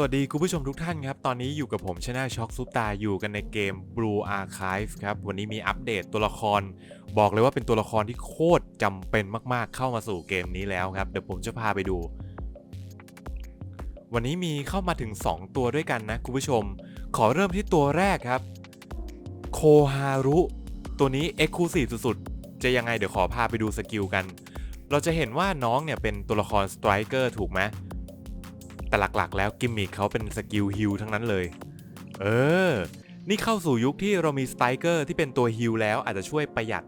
สวัสดีคุณผู้ชมทุกท่านครับ ตอนนี้อยู่กับผมชนะช็อกซุปตาอยู่กันในเกม Blue Archive ครับ วันนี้มีอัปเดตตัวละคร บอกเลยว่าเป็นตัวละครที่โคตรจำเป็นมากๆ เข้ามาสู่เกมนี้แล้วครับ เดี๋ยวผมจะพาไปดู วันนี้มีเข้ามาถึง 2 ตัวด้วยกันนะคุณผู้ชม ขอเริ่มที่ตัวแรกครับโคฮารุตัวนี้ e x c l u s i v e สุดๆ จะยังไงเดี๋ยวขอพาไปดูสกิลกัน เราจะเห็นว่าน้องเนี่ยเป็นตัวละครสไตรเกอร์ถูกไหม แต่หลักๆ แล้วกิมมิคเขาเป็นสกิลฮิลทั้งนั้นเลย เออ นี่เข้าสู่ยุคที่เรามีสไตรเกอร์ที่เป็นตัวฮิลแล้วอาจจะช่วยประหยัด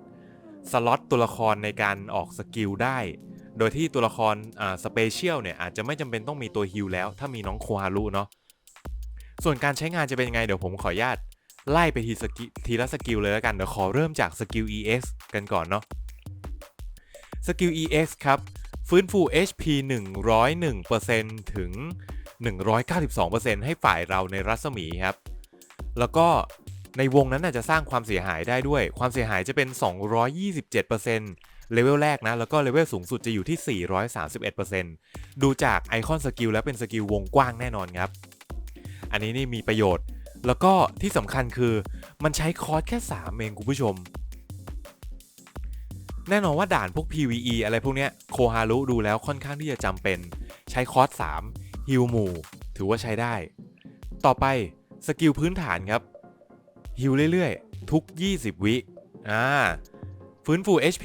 สล็อตตัวละครในการออกสกิลได้ โดยที่ตัวละครอ่าสเปเชียลเนี่ยอาจจะไม่จำเป็นต้องมีตัวฮิลแล้ว ถ้ามีน้องโคฮารุเนาะ ส่วนการใช้งานจะเป็นยังไงเดี๋ยวผมขออนุญาตไล่ไปทีสกิทีละสกิลเลยแล้วกัน เดี๋ยวขอเริ่มจากสกิล EX กันก่อนเนาะ สกิล EX ครับ ฟื้นฟู HP 101%ถึง 192%ให้ฝ่ายเราในรัศมีครับ แล้วก็ในวงนั้นน่ะจะสร้างความเสียหายได้ด้วย ความเสียหายจะเป็น 227%เลเวลแรกนะ แล้วก็เลเวลสูงสุดจะอยู่ที่ 431%ดูจากไอคอนสกิลแล้วเป็นสกิลวงกว้างแน่นอนครับ อันนี้นี่มีประโยชน์ แล้วก็ที่สำคัญคือมันใช้คอร์สแค่ 3 เองคุณผู้ชม แน่นอนว่าด่านพวก PVE อะไรพวกเนี้ยโคฮารุดูแล้วค่อนข้างที่จะจำเป็น ใช้คอร์ส3ฮิลหมู่ ถือว่าใช้ได้ ต่อไปสกิลพื้นฐานครับฮิลเรื่อยๆ ทุก 20 วิอ่าฟื้นฟู HP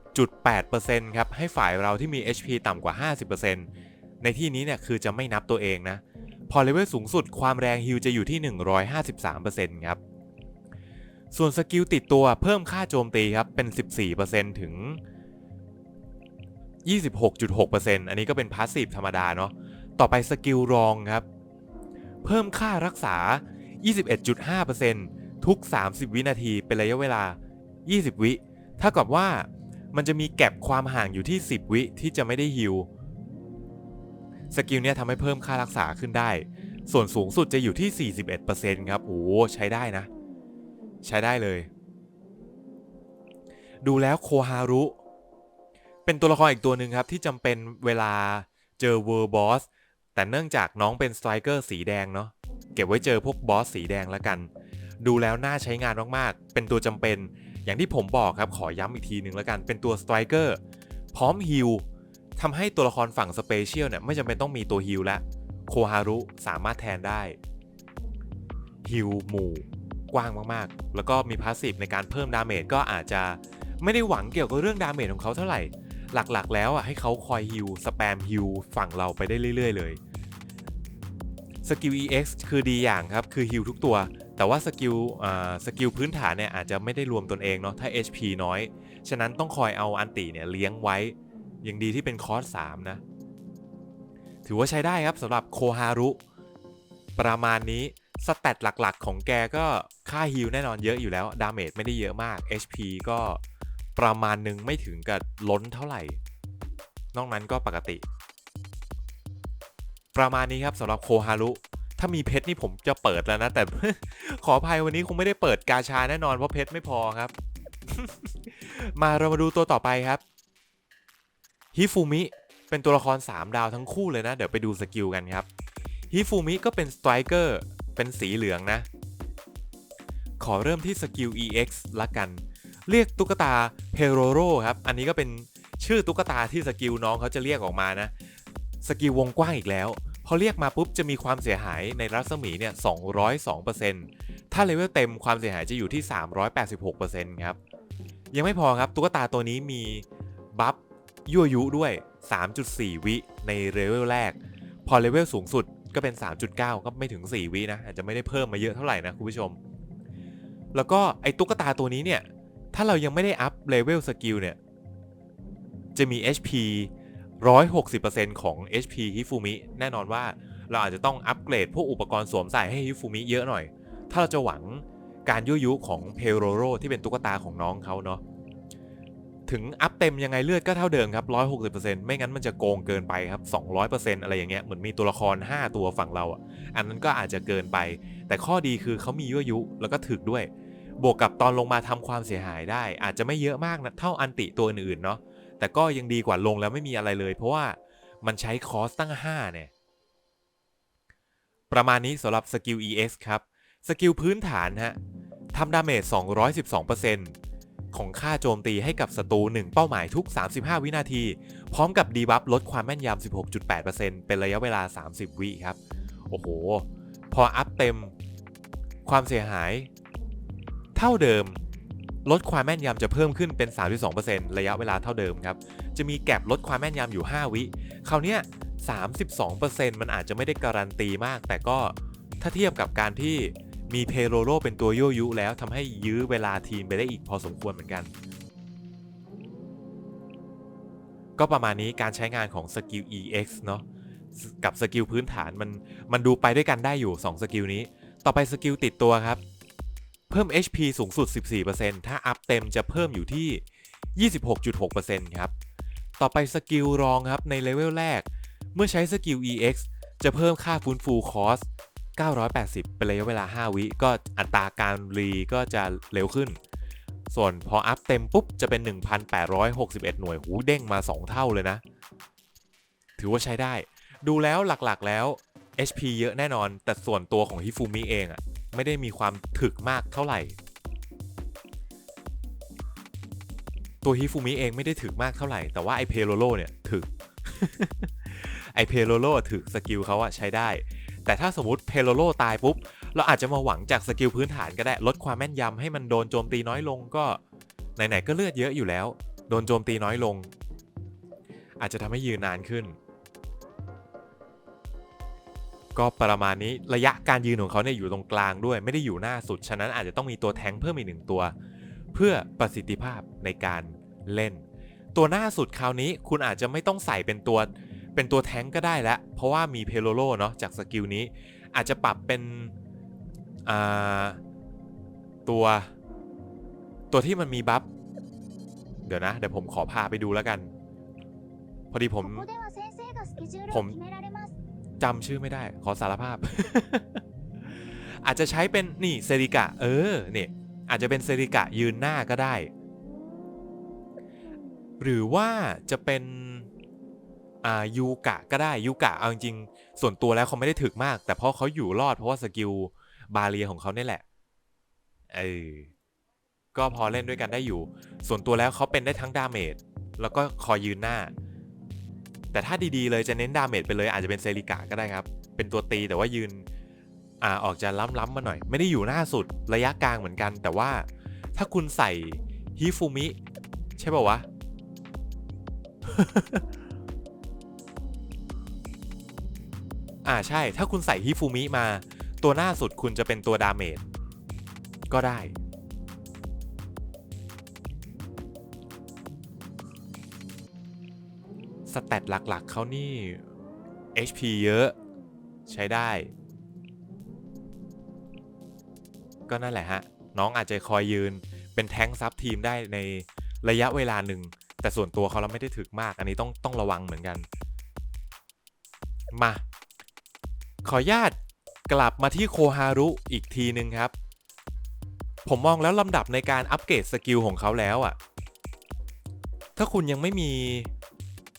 80.8%ครับ ให้ฝ่ายเราที่มี HP ต่ำกว่า 50%ในที่นี้เนี่ยคือจะไม่นับตัวเองนะ พอเลเวลสูงสุดความแรงฮิลจะอยู่ที่ 153%ครับ ส่วนสกิลติดตัวเพิ่มค่าโจมตีครับ เป็น 14%ถึง 26.6%อันนี้ก็เป็นพาสซีฟธรรมดาเนาะ ต่อไปสกิลรองครับ เพิ่มค่ารักษา 21.5%ทุก 30 วินาทีเป็นระยะเวลา 20 วิถ้ากับว่ามันจะมีแก็บความห่างอยู่ที่ 10 วิที่จะไม่ได้ฮิลสกิลเนี้ยทำให้เพิ่มค่ารักษาขึ้นได้ ส่วนสูงสุดจะอยู่ที่ 41%ครับ โอ้ใช้ได้นะ ใช้ได้เลย ดูแล้วโคฮารุ เป็นตัวละครอีกตัวหนึ่งครับ ที่จำเป็นเวลาเจอเวอร์บอสแต่เนื่องจากน้องเป็นสไตรเกอร์สีแดงเนาะเก็บไว้เจอพวกบอสสีแดงแล้วกัน ดูแล้วน่าใช้งานมากๆ เป็นตัวจำเป็นอย่างที่ผมบอกครับขอย้ำอีกทีหนึ่งแล้วกันเป็นตัวสไตรเกอร์พร้อมฮิลทำให้ตัวละครฝั่งสเปเชียลเนี่ยไม่จำเป็นต้องมีตัวฮิลละโคฮารุสามารถแทนได้ฮิลหมู่ กว้างมากๆ แล้วก็มีพาสซีฟในการเพิ่มดาเมจก็อาจจะไม่ได้หวังเกี่ยวกับเรื่องดาเมจของเขาเท่าไหร่ หลักๆ แล้วอะให้เขาคอยฮิลสแปมฮิลฝั่งเราไปได้เรื่อย ๆ เลยสกิล EX คือดีอย่างครับ คือฮิลทุกตัว แต่ว่าสกิลสกิลพื้นฐานเนี่ยอาจจะไม่ได้รวมตนเองเนาะถ้า HP น้อย ฉะนั้นต้องคอยเอาอันติเนี่ยเลี้ยงไว้ยังดีที่เป็นคอร์ส3นะ ถือว่าใช้ได้ครับสำหรับโคฮารุ ประมาณนี้ สแตทหลักๆ ของแกก็ค่าฮิลแน่นอนเยอะอยู่แล้ว ดาเมจไม่ได้เยอะมาก HP ก็ประมาณนึงไม่ถึงกับล้นเท่าไหร่ นอกนั้นก็ปกติ ประมาณนี้ครับสำหรับโคฮารุ ถ้ามีเพชรนี่ผมจะเปิดแล้วนะ แต่ขออภัยวันนี้คงไม่ได้เปิดกาชาแน่นอนเพราะเพชรไม่พอครับ มาเรามาดูตัวต่อไปครับฮิฟูมิเป็นตัวละคร 3 ดาวทั้งคู่เลยนะ เดี๋ยวไปดูสกิลกันครับฮิฟูมิก็เป็นสไตรเกอร์ เป็นสีเหลืองนะ ขอเริ่มที่สกิล EX ละกัน เรียกตุ๊กตาเพโรโรครับ อันนี้ก็เป็นชื่อตุ๊กตาที่สกิลน้องเขาจะเรียกออกมานะ สกิลวงกว้างอีกแล้ว พอเรียกมาปุ๊บจะมีความเสียหายในรัศมีเนี่ย202%ถ้าเลเวลเต็มความเสียหายจะอยู่ที่ 386%ครับ ยังไม่พอครับตุ๊กตาตัวนี้มีบัฟยั่วยุด้วย 3.4 วิในเลเวลแรก พอเลเวลสูงสุด ก็เป็น 3.9 ก็ไม่ถึง 4 วินะ อาจจะไม่ได้เพิ่มมาเยอะเท่าไหร่นะคุณผู้ชม แล้วก็ไอ้ตุ๊กตาตัวนี้เนี่ย ถ้าเรายังไม่ได้อัพเลเวลสกิลเนี่ย จะมี HP 160%ของ HP ฮิฟูมิแน่นอนว่าเราอาจจะต้องอัปเกรดพวกอุปกรณ์สวมใส่ให้ฮิฟูมิเยอะหน่อย ถ้าเราจะหวังการยั่วยุของเพโรโรที่เป็นตุ๊กตาของน้องเขาเนาะ ถึงอัพเต็มยังไงเลือดก็เท่าเดิมครับ 160%ไม่งั้นมันจะโกงเกินไปครับ 200%อะไรอย่างเงี้ยเหมือนมีตัวละคร 5 ตัวฝั่งเราอะอันนั้นก็อาจจะเกินไป แต่ข้อดีคือเขามียั่วยุแล้วก็ถึกด้วย บวกกับตอนลงมาทำความเสียหายได้ อาจจะไม่เยอะมากนะเท่าอันติตัวอื่นๆเนาะแต่ก็ยังดีกว่าลงแล้วไม่มีอะไรเลย เพราะว่ามันใช้คอสตั้ง 5 เนี่ย ประมาณนี้สำหรับสกิล EX ครับสกิลพื้นฐานฮะทำดาเมจ212% ของค่าโจมตีให้กับศัตรู1เป้าหมายทุก 35 วินาที พร้อมกับดีบัฟลดความแม่นยำ 16.8%เป็นระยะเวลา 30 วิครับ โอ้โห พออัพเต็มความเสียหาย เท่าเดิม ลดความแม่นยำจะเพิ่มขึ้นเป็น 32%ระยะเวลาเท่าเดิมครับ จะมีแก็บลดความแม่นยำอยู่ 5 วิคราวนี้32%มันอาจจะไม่ได้การันตีมาก แต่ก็ถ้าเทียบกับการที่ มีเพโรโลเป็นตัวยั่วยุแล้วทำให้ยื้อเวลาทีมไปได้อีกพอสมควรเหมือนกัน ก็ประมาณนี้การใช้งานของสกิล EX เนาะกับสกิลพื้นฐานมันมันดูไปด้วยกันได้อยู่ 2 สกิลนี้ ต่อไปสกิลติดตัวครับ เพิ่ม HP สูงสุด 14%ถ้าอัพเต็มจะเพิ่มอยู่ที่ 26.6%ครับ ต่อไปสกิลรองครับในเลเวลแรก เมื่อใช้สกิล EX จะเพิ่มค่าฟื้นฟูคอส 980 เป็นระยะเวลา 5 วิก็อัตราการรีก็จะเร็วขึ้น ส่วนพออัพเต็มปุ๊บ จะเป็น 1,861 หน่วยหูเด้งมา 2 เท่าเลยนะ ถือว่าใช้ได้ ดูแล้วหลักๆแล้ว HP เยอะแน่นอน แต่ส่วนตัวของฮิฟูมิเองอะไม่ได้มีความถึกมากเท่าไหร่ ตัวฮิฟูมิเองไม่ได้ถึกมากเท่าไหร่ แต่ว่าไอเพโลโลเนี่ยถึก ไอเพโลโลถึกสกิลเขาอะใช้ได้ แต่ถ้าสมมติเพโลโลตายปุ๊บ เราอาจจะมาหวังจากสกิลพื้นฐานก็ได้ลดความแม่นยำให้มันโดนโจมตีน้อยลงก็ ไหนๆก็เลือดเยอะอยู่แล้ว โดนโจมตีน้อยลง อาจจะทำให้ยืนนานขึ้น ก็ประมาณนี้ระยะการยืนของเขาเนี่ยอยู่ตรงกลางด้วย ไม่ได้อยู่หน้าสุด ฉะนั้นอาจจะต้องมีตัวแทงเพิ่มอีกหนึ่งตัว เพื่อประสิทธิภาพในการเล่น ตัวหน้าสุดคราวนี้คุณอาจจะไม่ต้องใส่เป็นตัว เป็นตัวแทงก็ได้แล้วเพราะว่ามีเพโลโลเนาะจากสกิลนี้ อาจจะปรับเป็นตัวตัวที่มันมีบัฟเดี๋ยวนะ เดี๋ยวผมขอพาไปดูแล้วกัน พอดีผม ผมจำชื่อไม่ได้ ขอสารภาพ อาจจะใช้เป็นนี่เซริกะ เออเนี่ยอาจจะเป็นเซริกะยืนหน้าก็ได้ หรือว่าจะเป็น อ่ายูกะก็ได้ยูกะเอาจริงส่วนตัวแล้วเขาไม่ได้ถึกมาก แต่เพราะเขาอยู่รอดเพราะว่าสกิลบาเรียของเขาเนี่ยแหละเออก็พอเล่นด้วยกันได้อยู่ ส่วนตัวแล้วเขาเป็นได้ทั้งดาเมจแล้วก็คอยยืนหน้า แต่ถ้าดีๆเลยจะเน้นดาเมจไปเลยอาจจะเป็นเซริกะก็ได้ครับ เป็นตัวตีแต่ว่ายืนอ่าออกจะล้ำๆมาหน่อย ไม่ได้อยู่หน้าสุดระยะกลางเหมือนกัน แต่ว่าถ้าคุณใส่ฮิฟูมิ ใช่ป่าวะ อ่าใช่ ถ้าคุณใส่ฮิฟูมิมา ตัวหน้าสุดคุณจะเป็นตัวดาเมจก็ได้ สแตทหลักๆเขานี่ HP เยอะ ใช้ได้ ก็นั่นแหละฮะ น้องอาจจะคอยยืนเป็นแท้งซับทีมได้ในระยะเวลาหนึ่ง แต่ส่วนตัวเขาเราไม่ได้ถึกมาก อันนี้ต้องต้องระวังเหมือนกัน มา ขออนุญาตกลับมาที่โคฮารุอีกทีหนึ่งครับ ผมมองแล้วลำดับในการอัปเกรดสกิลของเขาแล้วอะ่ะ ถ้าคุณยังไม่มี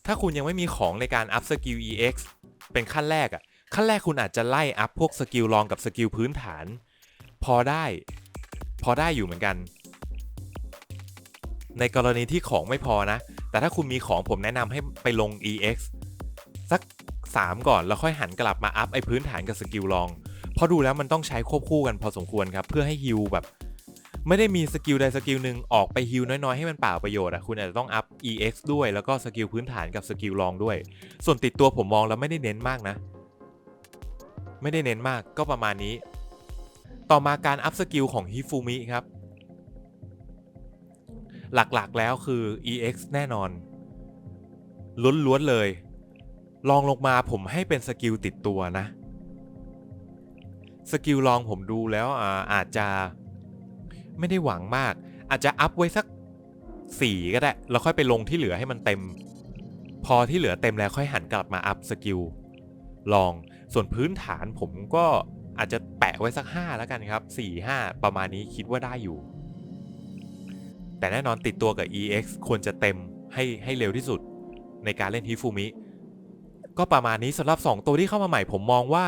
ถ้าคุณยังไม่มีของในการอัพสกิล EX เป็นขั้นแรกอะ่ะ ขั้นแรกคุณอาจจะไล่อัพพวกสกิลรองกับสกิลพื้นฐาน พอได้ พอได้อยู่เหมือนกัน ในกรณีที่ของไม่พอนะ แต่ถ้าคุณมีของผมแนะนำให้ไปลง EX สัก 3 ก่อน แล้วค่อยหันกลับมาอัพไอพื้นฐานกับสกิลรอง เพราะดูแล้วมันต้องใช้ควบคู่กันพอสมควรครับ เพื่อให้ฮิลแบบ ไม่ได้มีสกิลใดสกิลหนึ่งออกไปฮิลน้อยๆ ให้มันเปล่าประโยชน์อะคุณอาจจะต้องอัพ EX ด้วยแล้วก็สกิลพื้นฐานกับสกิลรองด้วย ส่วนติดตัวผมมองแล้วไม่ได้เน้นมากนะ ไม่ได้เน้นมากก็ประมาณนี้ ต่อมาการอัพสกิลของฮิฟูมิครับหลักๆแล้วคือ EX แน่นอนล้วนๆเลย ลองลงมาผมให้เป็นสกิลติดตัวนะ สกิลลองผมดูแล้วอาอาจจะไม่ได้หวังมาก อาจจะอัพไว้สัก4ก็ได้ แล้วค่อยไปลงที่เหลือให้มันเต็ม พอที่เหลือเต็มแล้วค่อยหันกลับมาอัพสกิลลอง ส่วนพื้นฐานผมก็อาจจะแปะไว้สัก5แล้วกันครับ4 5ประมาณนี้คิดว่าได้อยู่ แต่แน่นอนติดตัวกับ EX ควรจะเต็มให้ให้เร็วที่สุดในการเล่นฮิฟูมิ ก็ประมาณนี้สำหรับ 2 ตัวที่เข้ามาใหม่ผมมองว่า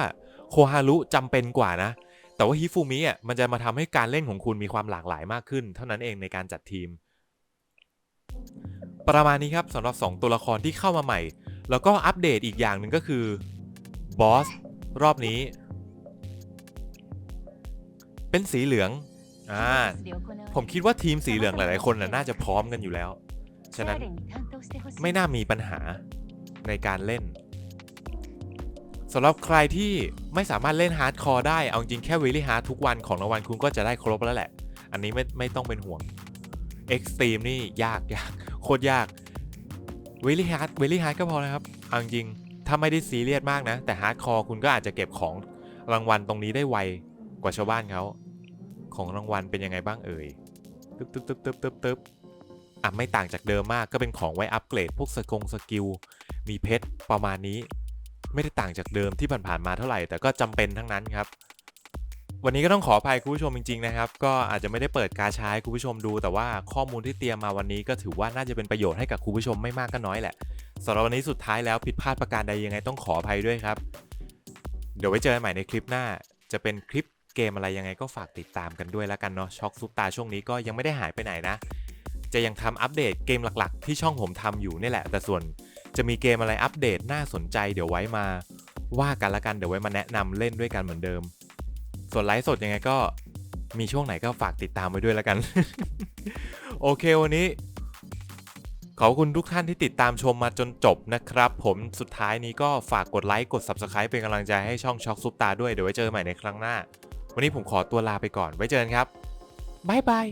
โคฮารุจำเป็นกว่านะ แต่ว่าฮิฟูมิอะมันจะมาทำให้การเล่นของคุณมีความหลากหลายมากขึ้น เท่านั้นเองในการจัดทีม ประมาณนี้ครับสำหรับ 2 ตัวละครที่เข้ามาใหม่ แล้วก็อัปเดตอีกอย่างหนึ่งก็คือบอสรอบนี้ เป็นสีเหลืองอ่าผมคิดว่าทีมสีเหลืองหลาย ๆ คนน่ะน่าจะพร้อมกันอยู่แล้ว ฉะนั้นไม่น่ามีปัญหาในการเล่น สำหรับใครที่ไม่สามารถเล่นฮาร์ดคอร์ได้ เอาจริงแค่เวลี่ฮาร์ดทุกวันของรางวัลคุณก็จะได้ครบแล้วแหละ อันนี้ไม่ไม่ต้องเป็นห่วงเอ็กซ์ตรีมนี่ยากยากโคตรยากเวลี่ฮาร์ดเวลี่ฮาร์ดก็พอแล้วครับเอาจริงถ้าไม่ได้ซีเรียสมากนะ แต่ฮาร์ดคอร์คุณก็อาจจะเก็บของรางวัลตรงนี้ได้ไวกว่าชาวบ้านเขาของรางวัลเป็นยังไงบ้างเอ่ยตึ๊บตึ๊บตึ๊บตึ๊บตึ๊บตึ๊บอะไม่ต่างจากเดิมมากก็เป็นของไว้อัปเกรดพวกสกงสกิลมีเพชรประมาณนี้ ไม่ได้ต่างจากเดิมที่ผ่านๆมาเท่าไหร่ แต่ก็จำเป็นทั้งนั้นครับ วันนี้ก็ต้องขออภัยคุณผู้ชมจริงๆนะครับ ก็อาจจะไม่ได้เปิดกาชาให้คุณผู้ชมดู แต่ว่าข้อมูลที่เตรียมมาวันนี้ก็ถือว่าน่าจะเป็นประโยชน์ให้กับคุณผู้ชมไม่มากก็น้อยแหละสำหรับวันนี้สุดท้ายแล้วผิดพลาดประการใดยังไงต้องขออภัยด้วยครับ เดี๋ยวไว้เจอกันใหม่ในคลิปหน้า จะเป็นคลิปเกมอะไรยังไงก็ฝากติดตามกันด้วยแล้วกันเนาะช็อกซุปตาช่วงนี้ก็ยังไม่ได้หายไปไหนนะ จะยังทำอัปเดตเกมหลักๆ ที่ช่องผมทำอยู่นี่แหละ แต่ส่วน จะมีเกมอะไรอัปเดตน่าสนใจเดี๋ยวไว้มาว่ากันละกันเดี๋ยวไว้มาแนะนำเล่นด้วยกันเหมือนเดิม ส่วนไลฟ์สดยังไงก็มีช่วงไหนก็ฝากติดตามไว้ด้วยล้วกัน โอเควันนี้ ขอบคุณทุกท่านที่ติดตามชมมาจนจบนะครับ ผมสุดท้ายนี้ก็ฝากกดไลค์กด Subscribe เป็นกำลังใจให้ช่องช็อกซุปตาด้วยเดี๋ยวไว้เจอกันใหม่ในครั้งหน้า วันนี้ผมขอตัวลาไปก่อนไว้เจอกันครับบ๊ายบาย